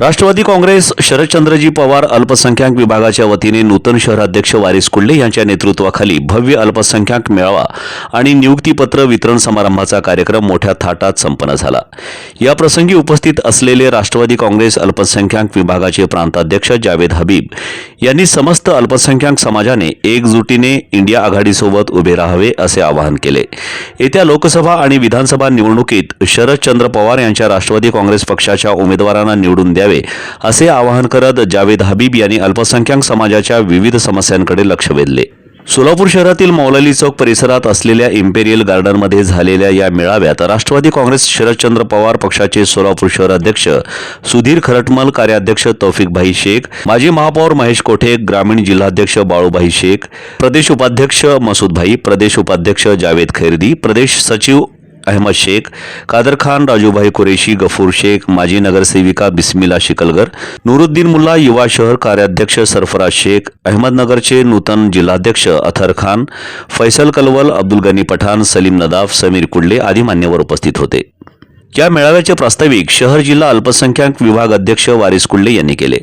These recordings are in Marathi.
राष्ट्रवादी काँग्रेस शरदचंद्रजी पवार अल्पसंख्याक विभागाच्या वतीने नूतन शहराध्यक्ष वारिस कुल्ले यांच्या नेतृत्वाखाली भव्य अल्पसंख्याक मेळावा आणि नियुक्तीपत्र वितरण समारंभाचा कार्यक्रम मोठ्या थाटात संपन्न झाला. या प्रसंगी उपस्थित असलेले राष्ट्रवादी काँग्रेस अल्पसंख्याक विभागाचे प्रांताध्यक्ष जावेद हबीब यांनी समस्त अल्पसंख्याक समाजाने एकजुटीने इंडिया आघाडीसोबत उभे राहावे असे आवाहन केले. येत्या लोकसभा आणि विधानसभा निवडणुकीत शरदचंद्र पवार यांच्या राष्ट्रवादी काँग्रेस पक्षाच्या उमेदवारांना निवडून द्या द्यावे असे आवाहन करत जावेद हबीब यांनी अल्पसंख्याक समाजाच्या विविध समस्यांकडे लक्ष वेधले. सोलापूर शहरातील मौलाली चौक परिसरात असलेल्या इम्पेरियल गार्डनमध्ये झालेल्या या मेळाव्यात राष्ट्रवादी काँग्रेस शरदचंद्र पवार पक्षाचे सोलापूर शहर अध्यक्ष सुधीर खरटमल कार्याध्यक्ष तौफिकभाई शेख माजी महापौर महेश कोठे ग्रामीण जिल्हाध्यक्ष बाळूभाई शेख प्रदेश उपाध्यक्ष मसूदभाई प्रदेश उपाध्यक्ष जावेद खैरदी प्रदेश सचिव अहमद शेख कादर खान राजूभाई कुरेशी गफूर शेख माजी नगरसेविका बिस्मिला शिकलगर नुरुद्दीन मुल्ला युवा शहर कार्याध्यक्ष सरफराज शेख अहमदनगरचे नूतन जिल्हाध्यक्ष अथर खान फैसल कलवल अब्दुल गनी पठाण सलीम नदाफ समीर कुडले आदी मान्यवर उपस्थित होते. या मेळाव्याचे प्रास्ताविक शहर जिल्हा अल्पसंख्याक विभाग अध्यक्ष वारिस कुल्ले यांनी केले.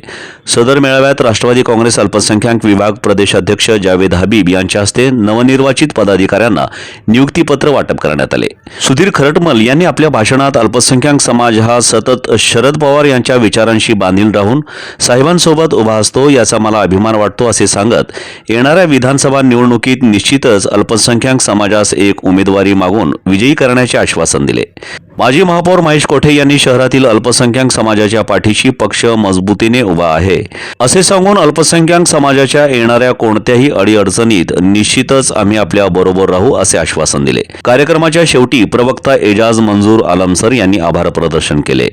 सदर मेळाव्यात राष्ट्रवादी काँग्रेस अल्पसंख्याक विभाग प्रदेशाध्यक्ष जावेद हबीब यांच्या हस्ते नवनिर्वाचित पदाधिकाऱ्यांना नियुक्तीपत्र वाटप करण्यात आले. सुधीर खरटमल यांनी आपल्या भाषणात अल्पसंख्याक समाज हा सतत शरद पवार यांच्या विचारांशी बांधील राहून साहेबांसोबत उभा असतो याचा मला अभिमान वाटतो असे सांगत येणाऱ्या विधानसभा निवडणुकीत निश्चितच अल्पसंख्याक समाजास एक उमेदवारी मागून विजयी करण्याचे आश्वासन दिले. माजी महापौर महेश कोठे यांनी शहरातील अल्पसंख्याक समाजाच्या पाठीशी पक्ष मजबूतीने उभा आहे. असे सांगून अल्पसंख्याक समाजाच्या येणाऱ्या कोणत्याही अडीअडचणीत निश्चितच आम्ही आपल्या बरोबर राहू असे आश्वासन दिले. कार्यक्रमाच्या शेवटी प्रवक्ता एजाज मंजूर आलमसर यांनी आभार प्रदर्शन केले.